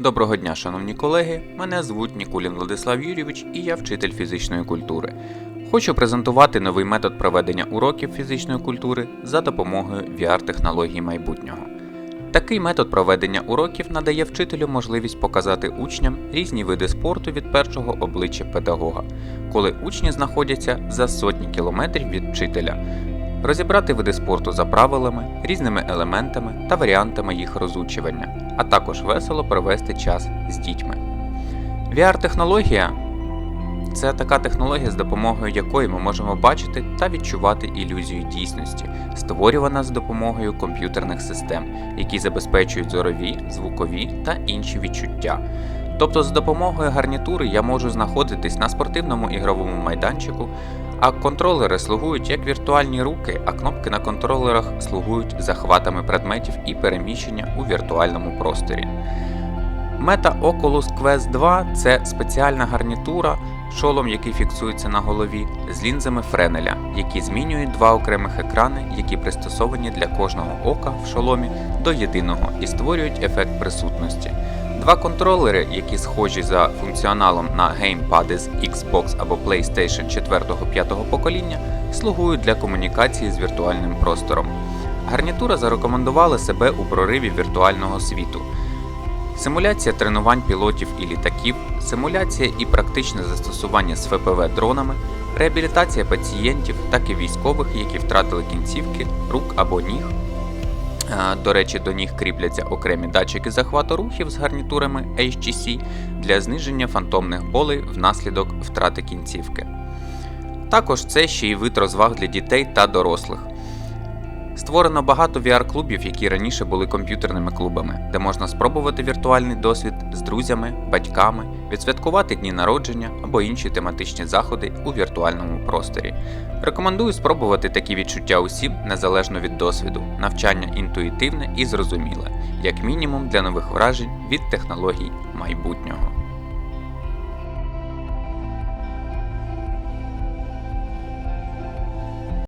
Доброго дня, шановні колеги. Мене звуть Нікулін Владислав Юрійович і я вчитель фізичної культури. Хочу презентувати новий метод проведення уроків фізичної культури за допомогою VR-технологій майбутнього. Такий метод проведення уроків надає вчителю можливість показати учням різні види спорту від першого обличчя педагога, коли учні знаходяться за сотні кілометрів від вчителя, розібрати види спорту за правилами, різними елементами та варіантами їх розучування, а також весело провести час з дітьми. VR-технологія це така технологія, з допомогою якої ми можемо бачити та відчувати ілюзію дійсності, створювана з допомогою комп'ютерних систем, які забезпечують зорові, звукові та інші відчуття. Тобто, з допомогою гарнітури я можу знаходитись на спортивному ігровому майданчику, а контролери слугують як віртуальні руки, а кнопки на контролерах слугують захватами предметів і переміщення у віртуальному просторі. Мета Oculus Quest 2 це спеціальна гарнітура, шолом, який фіксується на голові, з лінзами Френеля, які змінюють два окремих екрани, які пристосовані для кожного ока в шоломі до єдиного і створюють ефект присутності. Два контролери, які схожі за функціоналом на геймпади з Xbox або PlayStation 4-5 покоління, слугують для комунікації з віртуальним простором. Гарнітура зарекомендувала себе у прориві віртуального світу. Симуляція тренувань пілотів і літаків, симуляція і практичне застосування з ФПВ дронами, реабілітація пацієнтів, так і військових, які втратили кінцівки, рук або ніг. До речі, до них кріпляться окремі датчики захвату рухів з гарнітурами HTC для зниження фантомних болей внаслідок втрати кінцівки. Також це ще й вид розваг для дітей та дорослих. Створено багато VR-клубів, які раніше були комп'ютерними клубами, де можна спробувати віртуальний досвід з друзями, батьками, відсвяткувати дні народження або інші тематичні заходи у віртуальному просторі. Рекомендую спробувати такі відчуття усім незалежно від досвіду, навчання інтуїтивне і зрозуміле, як мінімум для нових вражень від технологій майбутнього.